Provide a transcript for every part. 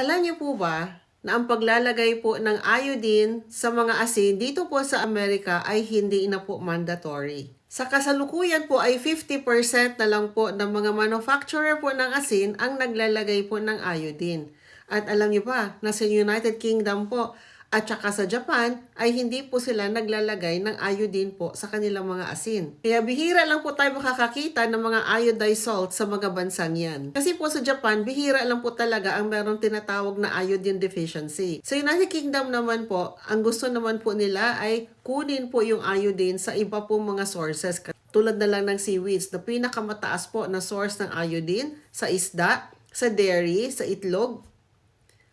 Alam niyo po ba na ang paglalagay po ng iodine sa mga asin dito po sa Amerika ay hindi na po mandatory. Sa kasalukuyan po ay 50% na lang po ng mga manufacturer po ng asin ang naglalagay po ng iodine. At alam niyo ba, nasa United Kingdom po at saka sa Japan ay hindi po sila naglalagay ng iodine po sa kanilang mga asin. Kaya bihira lang po tayo makakakita ng mga iodized salt sa mga bansang yan. Kasi po sa Japan, bihira lang po talaga ang merong tinatawag na iodine deficiency. Sa United Kingdom naman po, ang gusto naman po nila ay kunin po yung iodine sa iba po mga sources. Tulad na lang ng seaweeds, na pinakamataas po na source ng iodine sa isda, sa dairy, sa itlog,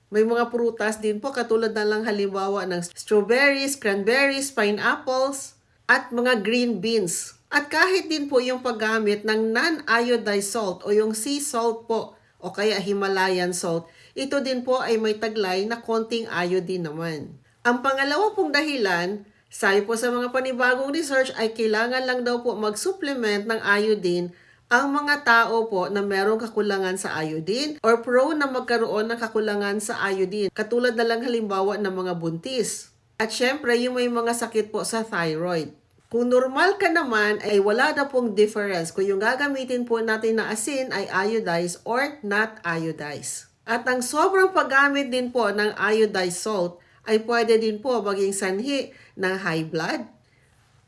may mga prutas din po katulad na lang halimbawa ng strawberries, cranberries, pineapples, at mga green beans. At kahit din po yung paggamit ng non-iodized salt o yung sea salt po o kaya Himalayan salt, ito din po ay may taglay na konting iodine naman. Ang pangalawa pong dahilan, sabi po sa mga panibagong research ay kailangan lang daw po mag-supplement ng iodine ang mga tao po na merong kakulangan sa iodine or prone na magkaroon ng kakulangan sa iodine, katulad na lang halimbawa ng mga buntis. At syempre, yung may mga sakit po sa thyroid. Kung normal ka naman, ay wala na pong difference kung yung gagamitin po natin na asin ay iodized or not iodized. At ang sobrang paggamit din po ng iodized salt ay pwede din po maging sanhi ng high blood,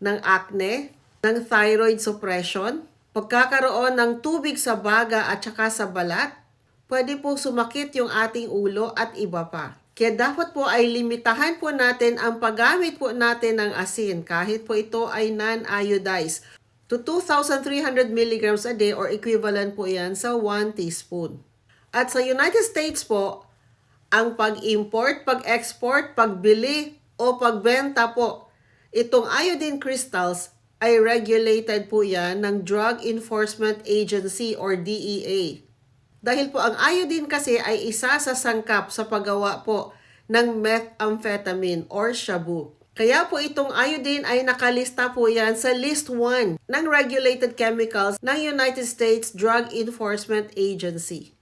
ng acne, ng thyroid suppression, pagkakaroon ng tubig sa baga at saka sa balat, pwede po sumakit yung ating ulo at iba pa. Kaya dapat po ay limitahan po natin ang paggamit po natin ng asin kahit po ito ay non-iodized to 2,300 milligrams a day or equivalent po yan sa 1 teaspoon. At sa United States po, ang pag-import, pag-export, pagbili o pagbenta po, itong iodine crystals ay regulated po yan ng Drug Enforcement Agency or DEA. Dahil po ang iodine kasi ay isa sa sangkap sa paggawa po ng methamphetamine or shabu. Kaya po itong iodine ay nakalista po yan sa list 1 ng regulated chemicals ng United States Drug Enforcement Agency.